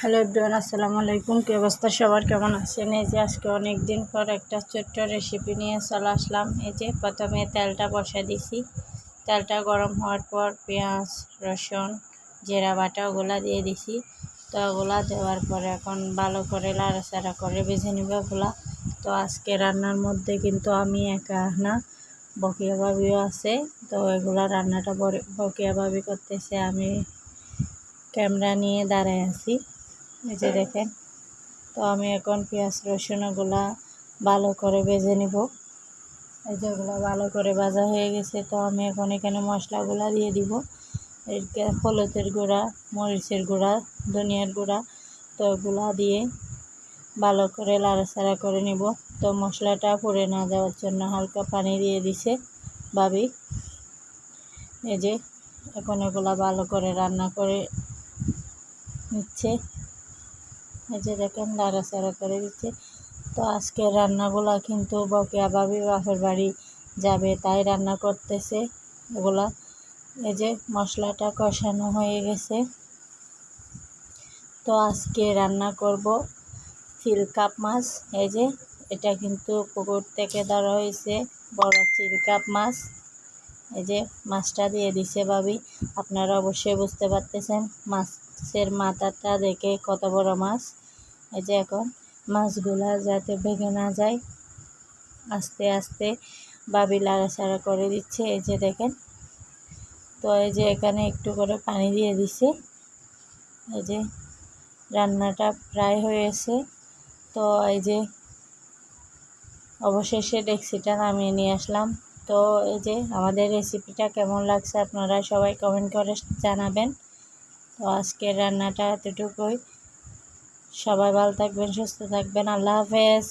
Hello everyone, আসসালামু আলাইকুম। কী অবস্থা? সবার কেমন আছেন? এই যে আজকে অনেক দিন পর একটা ছোট্ট রেসিপি নিয়ে চলে আসলাম। এই যে প্রথমে তেলটা বসা দিছি। তেলটা গরম হওয়ার পর পেঁয়াজ, রসুন, জিরা বাটা ওগুলা দিয়ে দিছি। তো ওগুলা দেওয়ার পরে এখন ভালো করে লাড়াচাড়া করে ভেজে নিবে ওগুলা। তো আজকে রান্নার মধ্যে কিন্তু আমি একা না, বকিয়া ভাবিও আছে। তো এগুলা রান্নাটা বকিয়া ভাবি করতেছে, আমি ক্যামেরা নিয়ে দাঁড়ায় আছি। যে দেখেন। তো আমি এখন পেঁয়াজ রসুনগুলা ভালো করে ভেজে নিব। এই যেগুলো ভালো করে ভাজা হয়ে গেছে, তো আমি এখন এখানে মশলাগুলা দিয়ে দিব। হলুদের গুঁড়া, মরিচের গুঁড়া, ধনিয়ার গুঁড়া, তো এগুলা দিয়ে ভালো করে লাড়াচাড়া করে নিব। তো মশলাটা পড়ে না যাওয়ার জন্য হালকা পানি দিয়ে দিছে ভাবি। এই যে এখন এগুলা ভালো করে রান্না করে নিচ্ছে। এই যে দেখেন লাড়াচাড়া করে দিচ্ছে। তো আজকে রান্নাগুলা কিন্তু বকেয়া ভাবি বাপের বাড়ি যাবে, তাই রান্না করতেছে এগুলা। এই যে মশলাটা কষানো হয়ে গেছে। তো আজকে রান্না করব চিল কাপ মাছ। এই যে এটা কিন্তু পুকুর থেকে ধরা হয়েছে, বড় চিল কাপ মাছ। এই যে মাছটা দিয়ে দিছে ভাবি। আপনারা অবশ্যই বুঝতে পারতেছেন মাছের মাথাটা দেখে কত বড় মাছ। এই যে এখন মাছগুলা যাতে ভেঙে না যায়, আস্তে আস্তে বাবি লাড়াচাড়া করে দিচ্ছে। এই যে দেখেন, তো এই যে এখানে একটু করে পানি দিয়ে দিছে। এই যে রান্নাটা প্রায় হয়েছে তো এই যে অবশেষে ডেক্সিটা নামিয়ে নিয়ে আসলাম। তো এই যে আমাদের রেসিপিটা কেমন লাগছে আপনারা সবাই কমেন্ট করে জানাবেন। তো আজকের রান্নাটা এতটুকুই। সবাই ভালো থাকবেন সুস্থ থাকবেন। আল্লাহ হাফেজ।